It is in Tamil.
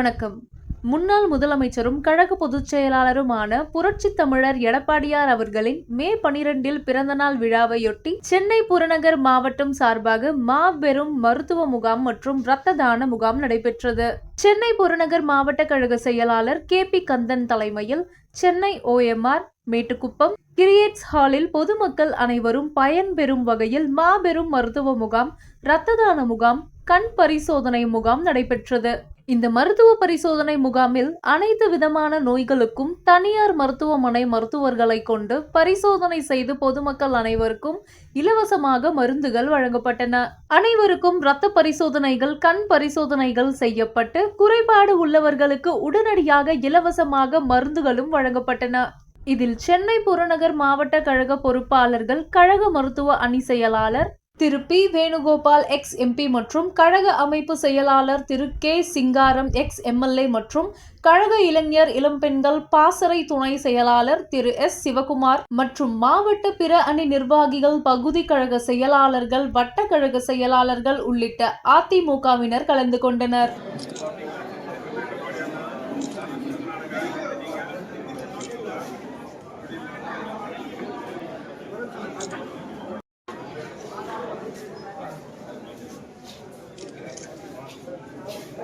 வணக்கம். முன்னாள் முதலமைச்சரும் கழக பொதுச் செயலாளருமான புரட்சித் தமிழர் எடப்பாடியார் அவர்களின் மே பனிரெண்டில் பிறந்தநாள் விழாவையொட்டி சென்னை புறநகர் மாவட்டம் சார்பாக மாபெரும் மருத்துவ முகாம் மற்றும் இரத்த தான முகாம் நடைபெற்றது. சென்னை புறநகர் மாவட்ட கழக செயலாளர் கே பி கந்தன் தலைமையில் சென்னை ஓஎம்ஆர் மேட்டுக்குப்பம் கிரியேட்ஸ் ஹாலில் பொதுமக்கள் அனைவரும் பயன்பெறும் வகையில் மாபெரும் மருத்துவ முகாம் இரத்த தான முகாம் கண் பரிசோதனை முகாம் நடைபெற்றது. இந்த மருத்துவ பரிசோதனை முகாமில் அனைத்து விதமான நோய்களுக்கும் தனியார் மருத்துவமனை மருத்துவர்களை கொண்டு பரிசோதனை செய்து பொதுமக்கள் அனைவருக்கும் இலவசமாக மருந்துகள் வழங்கப்பட்டன. அனைவருக்கும் இரத்த பரிசோதனைகள் கண் பரிசோதனைகள் செய்யப்பட்டு குறைபாடு உள்ளவர்களுக்கு உடனடியாக இலவசமாக மருந்துகளும் வழங்கப்பட்டன. இதில் சென்னை புறநகர் மாவட்ட கழக பொறுப்பாளர்கள் கழக மருத்துவ அணி செயலாளர் Thiru P Venugopal ex MP மற்றும் கழக அமைப்பு செயலாளர் Thiru K Singaram ex MLA மற்றும் கழக இளைஞர் இளம்பெண்கள் பாசறை துணை செயலாளர் திரு எஸ் சிவகுமார் மற்றும் மாவட்ட பிற அணி நிர்வாகிகள் பகுதி கழக செயலாளர்கள் வட்ட கழக செயலாளர்கள் உள்ளிட்ட அதிமுகவினர் கலந்து கொண்டனர்